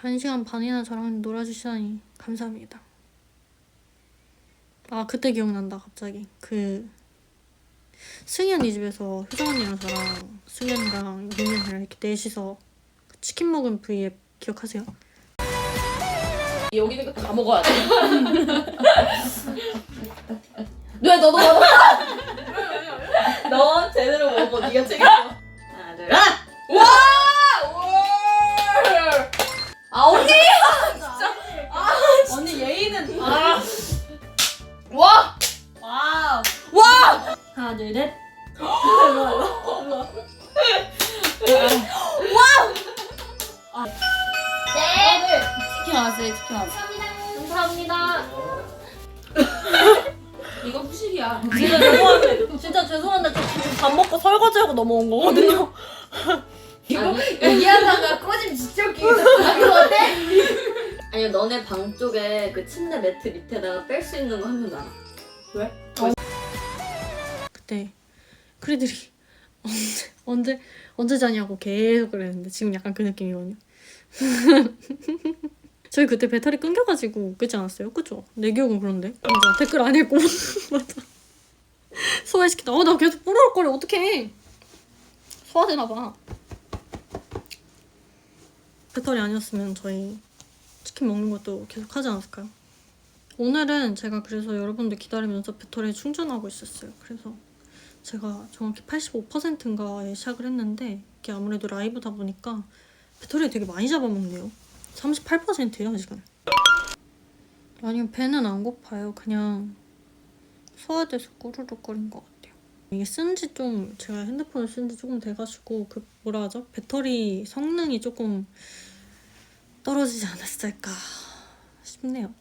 한 시간 반이나 저랑 놀아주시다니 감사합니다. 아 그때 기억난다 갑자기 그 승희 언니 집에서 효정 언니랑 저랑 승희 언니랑 민현이랑 이렇게 넷이서 그 치킨 먹은 브이앱 기억하세요? 여기 있는 거 다 먹어야 돼. 왜 너도 먹어? 너 제대로 먹어. 네가 책임져. 하나 둘 아! 와! 와! 와! 와우. 와! 하나 둘 셋. 네. 치킨 왔어요. 치킨 왔어. 감사합니다. 이거 후식이야. 진짜 죄송한데 진짜 죄송한데 저 지금 밥 먹고 설거지하고 넘어온 거거든요. 이거 얘기하다가 꼬집 진짜 어때? 아니 너네 방 쪽에 그 침대 매트 밑에다가 뺄 수 있는 거 하면 알아. 그때 크리들이 언제 언제 언제 자냐고 계속 그랬는데 지금 약간 그 느낌이거든요. 저희 그때 배터리 끊겨가지고 그지 않았어요? 그죠? 내 기억은 그런데. 맞아 댓글 안 읽고. 맞아. 소화시키다. 어나 계속 뽀로록거려. 어떡해. 소화되나봐. 배터리 아니었으면 저희 치킨 먹는 것도 계속 하지 않았을까요? 오늘은 제가 그래서 여러분들 기다리면서 배터리 충전하고 있었어요. 그래서 제가 정확히 85%인가에 시작을 했는데 이게 아무래도 라이브다 보니까 배터리 되게 많이 잡아먹네요. 38%예요 지금 아니요 배는 안 고파요. 그냥 소화돼서 꾸르륵거린 것 같아요. 이게 쓴 지 좀 제가 핸드폰을 쓴 지 조금 돼가지고 그 뭐라 하죠? 배터리 성능이 조금 떨어지지 않았을까 싶네요